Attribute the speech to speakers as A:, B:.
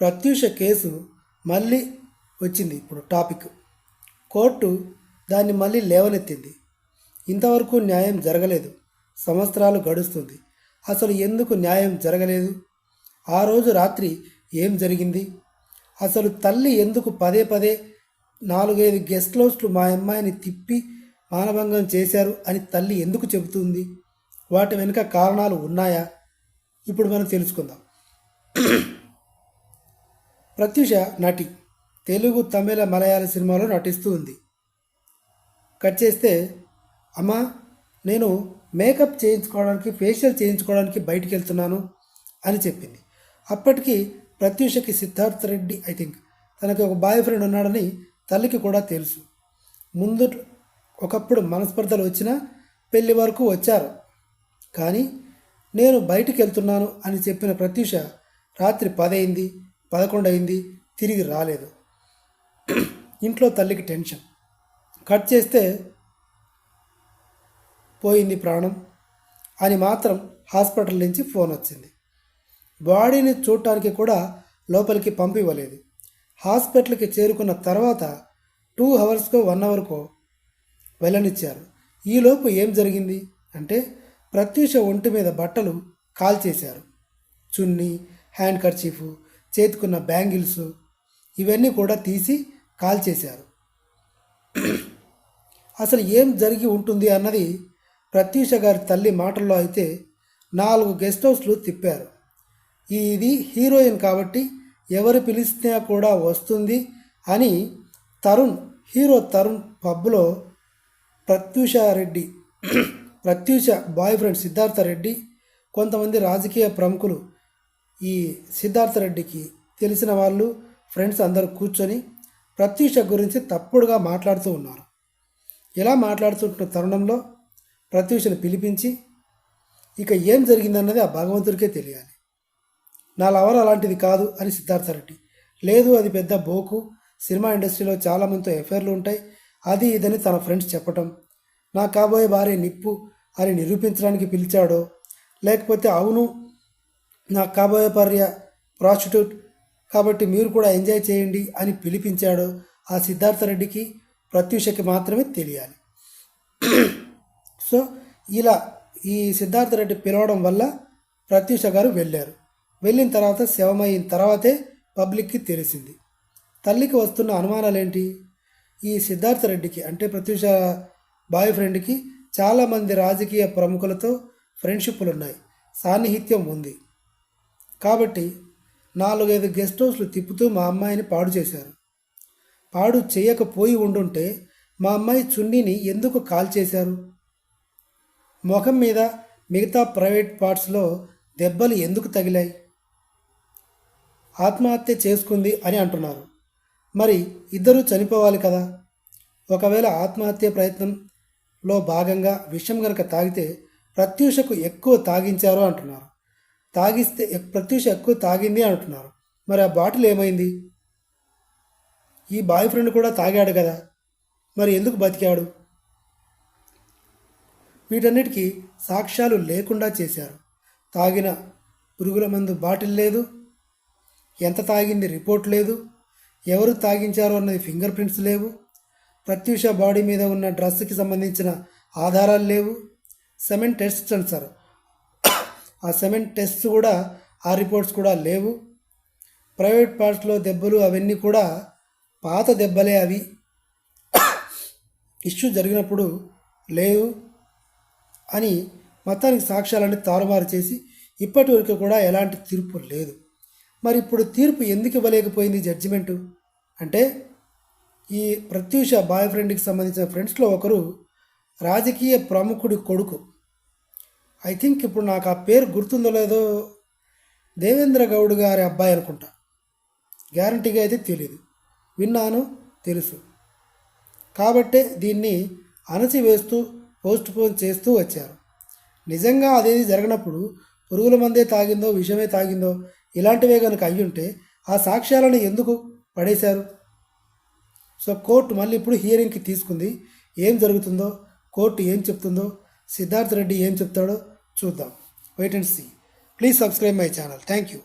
A: Pratyusha case మళ్ళీ వచ్చింది ఇప్పుడు టాపిక్. కోర్టు దాన్ని మళ్ళీ లేవనెత్తింది. ఇంతవరకు న్యాయం జరగలేదు. సంవత్సరాలు గడుస్తుంది. అసలు ఎందుకు న్యాయం జరగలేదు? ఆ రోజు రాత్రి ఏం జరిగింది? అసలు తల్లి ఎందుకు పదే పదే నాలుగైదు గెస్ట్ హౌస్లు మా అమ్మాయిని తిప్పి మానభంగం చేశారు అని తల్లి ఎందుకు చెబుతుంది? వాటి వెనుక కారణాలు ఉన్నాయా? ఇప్పుడు మనం తెలుసుకుందాం. ప్రత్యూష నటి తెలుగు తమిళ మలయాళ సినిమాలో నటిస్తూ ఉంది. కట్ చేస్తే అమ్మా నేను మేకప్ చేయించుకోవడానికి ఫేషియల్ చేయించుకోవడానికి బయటికి వెళ్తున్నాను అని చెప్పింది. అప్పటికి ప్రత్యూషకి సిద్ధార్థ రెడ్డి ఐ థింక్ తనకి ఒక బాయ్ ఫ్రెండ్ ఉన్నాడని తల్లికి కూడా తెలుసు. ముందు ఒకప్పుడు మనస్పర్ధలు వచ్చినా పెళ్ళి వరకు వచ్చారు. కానీ నేను బయటికి వెళ్తున్నాను అని చెప్పిన ప్రత్యూష రాత్రి పదైంది. పదకొండు అయింది తిరిగి రాలేదు. ఇంట్లో తల్లికి టెన్షన్. కట్ చేస్తే పోయింది ప్రాణం అని మాత్రం హాస్పిటల్ నుంచి ఫోన్ వచ్చింది. బాడీని చూడటానికి కూడా లోపలికి పంపివ్వలేదు. హాస్పిటల్కి చేరుకున్న తర్వాత టూ అవర్స్కో వన్ అవర్కో వెళ్ళనిచ్చారు. ఈలోపు ఏం జరిగింది అంటే ప్రత్యూష ఒంటి మీద బట్టలు కాల్చేశారు. చున్నీ హ్యాండ్ కర్చీఫ్ చేతుకున్న బ్యాంగిల్స్ ఇవన్నీ కూడా తీసి కాల్చేశారు. అసలు ఏం జరిగి ఉంటుంది అన్నది ప్రత్యూష గారి తల్లి మాటల్లో అయితే నాలుగు గెస్ట్ హౌస్లు తిప్పారు. ఇది హీరోయిన్ కాబట్టి ఎవరు పిలిచినా కూడా వస్తుంది అని తరుణ్ హీరో తరుణ్ పబ్లో ప్రత్యూష రెడ్డి ప్రత్యూష బాయ్ ఫ్రెండ్ సిద్ధార్థ రెడ్డి కొంతమంది రాజకీయ ప్రముఖులు ఈ సిద్ధార్థ రెడ్డికి తెలిసిన వాళ్ళు ఫ్రెండ్స్ అందరూ కూర్చొని ప్రత్యూష గురించి తప్పుడుగా మాట్లాడుతూ ఉన్నారు. ఇలా మాట్లాడుతుంటున్న తరుణంలో ప్రత్యూషను పిలిపించి ఇక ఏం జరిగిందన్నది ఆ భగవంతుడికే తెలియాలి. నా లవర్ అలాంటిది కాదు అని సిద్ధార్థ రెడ్డి. లేదు అది పెద్ద బోకు. సినిమా ఇండస్ట్రీలో చాలామందితో ఎఫైర్లు ఉంటాయి. అది ఇదని తన ఫ్రెండ్స్ చెప్పటం. నా కాబోయే భార్య నిప్పు అని నిరూపించడానికి పిలిచాడో లేకపోతే అవును నా కాబోయే భార్య ప్రాస్టిట్యూట్ కాబట్టి మీరు కూడా ఎంజాయ్ చేయండి అని పిలిపించాడో ఆ సిద్ధార్థ రెడ్డికి ప్రత్యూషకి మాత్రమే తెలియాలి. సో ఇలా ఈ సిద్ధార్థ రెడ్డి పిలవడం వల్ల ప్రత్యూష గారు వెళ్ళారు. వెళ్ళిన తర్వాత శవమైన తర్వాతే పబ్లిక్కి తెలిసింది. తల్లికి వస్తున్న అనుమానాలు ఏంటి ఈ సిద్ధార్థ రెడ్డికి అంటే ప్రత్యూష బాయ్ ఫ్రెండ్కి చాలామంది రాజకీయ ప్రముఖులతో ఫ్రెండ్షిప్లు ఉన్నాయి సాన్నిహిత్యం ఉంది. కాబట్టి నాలుగైదు గెస్ట్ హౌస్లు తిప్పుతూ మా అమ్మాయిని పాడు చేశారు. పాడు చేయకపోయి ఉండుంటే మా అమ్మాయి చున్నీని ఎందుకు కాల్ చేశారు? ముఖం మీద మిగతా ప్రైవేట్ పార్ట్స్లో దెబ్బలు ఎందుకు తగిలాయి? ఆత్మహత్య చేసుకుంది అని అంటున్నారు. మరి ఇద్దరూ చనిపోవాలి కదా? ఒకవేళ ఆత్మహత్య ప్రయత్నంలో భాగంగా విషం గనక తాగితే ప్రత్యూషకు ఎక్కువ తాగించారు అంటున్నారు. తాగిస్తే ప్రత్యూష ఎక్కువ తాగింది అంటున్నారు. మరి ఆ బాటిల్ ఏమైంది? ఈ బాయ్ ఫ్రెండ్ కూడా తాగాడు కదా. మరి ఎందుకు బతికాడు? వీటన్నిటికీ సాక్ష్యాలు లేకుండా చేశారు. తాగిన పురుగుల మందు బాటిల్ లేదు. ఎంత తాగింది రిపోర్ట్ లేదు. ఎవరు తాగించారో అన్నది ఫింగర్ ప్రింట్స్ లేవు. ప్రత్యూష బాడీ మీద ఉన్న డ్రెస్కి సంబంధించిన ఆధారాలు లేవు. సెమెంట్ టెస్ట్ అంటారు ఆ సెమెంట్ టెస్ట్ కూడా ఆ రిపోర్ట్స్ కూడా లేవు. ప్రైవేట్ పార్ట్స్లో దెబ్బలు అవన్నీ కూడా పాత దెబ్బలే అవి. ఇష్యూ జరిగినప్పుడు లేవు అని మొత్తానికి సాక్ష్యాలన్నీ తారుమారు చేసి ఇప్పటి వరకు కూడా ఎలాంటి తీర్పు లేదు. మరి ఇప్పుడు తీర్పు ఎందుకు ఇవ్వలేకపోయింది జడ్జిమెంటు? అంటే ఈ ప్రత్యూష బాయ్ ఫ్రెండ్కి సంబంధించిన ఫ్రెండ్స్లో ఒకరు రాజకీయ ప్రముఖుడి కొడుకు. ఐ థింక్ ఇప్పుడు నాకు ఆ పేరు గుర్తుందో లేదో దేవేంద్ర గౌడ్ గారి అబ్బాయి అనుకుంటా. గ్యారంటీగా అయితే తెలియదు విన్నాను తెలుసు. కాబట్టే దీన్ని అణచివేస్తూ పోస్ట్ పోన్ చేస్తూ వచ్చారు. నిజంగా అదేది జరగనప్పుడు పురుగుల మందే తాగిందో విషమే తాగిందో ఇలాంటివే కనుక అయ్యుంటే ఆ సాక్ష్యాలను ఎందుకు పడేశారు? సో కోర్టు మళ్ళీ ఇప్పుడు హియరింగ్కి తీసుకుంది. ఏం జరుగుతుందో కోర్టు ఏం చెప్తుందో సిద్ధార్థ్ రెడ్డి ఏం చెప్తాడో చూద్దాం. Wait and see please subscribe my channel thank you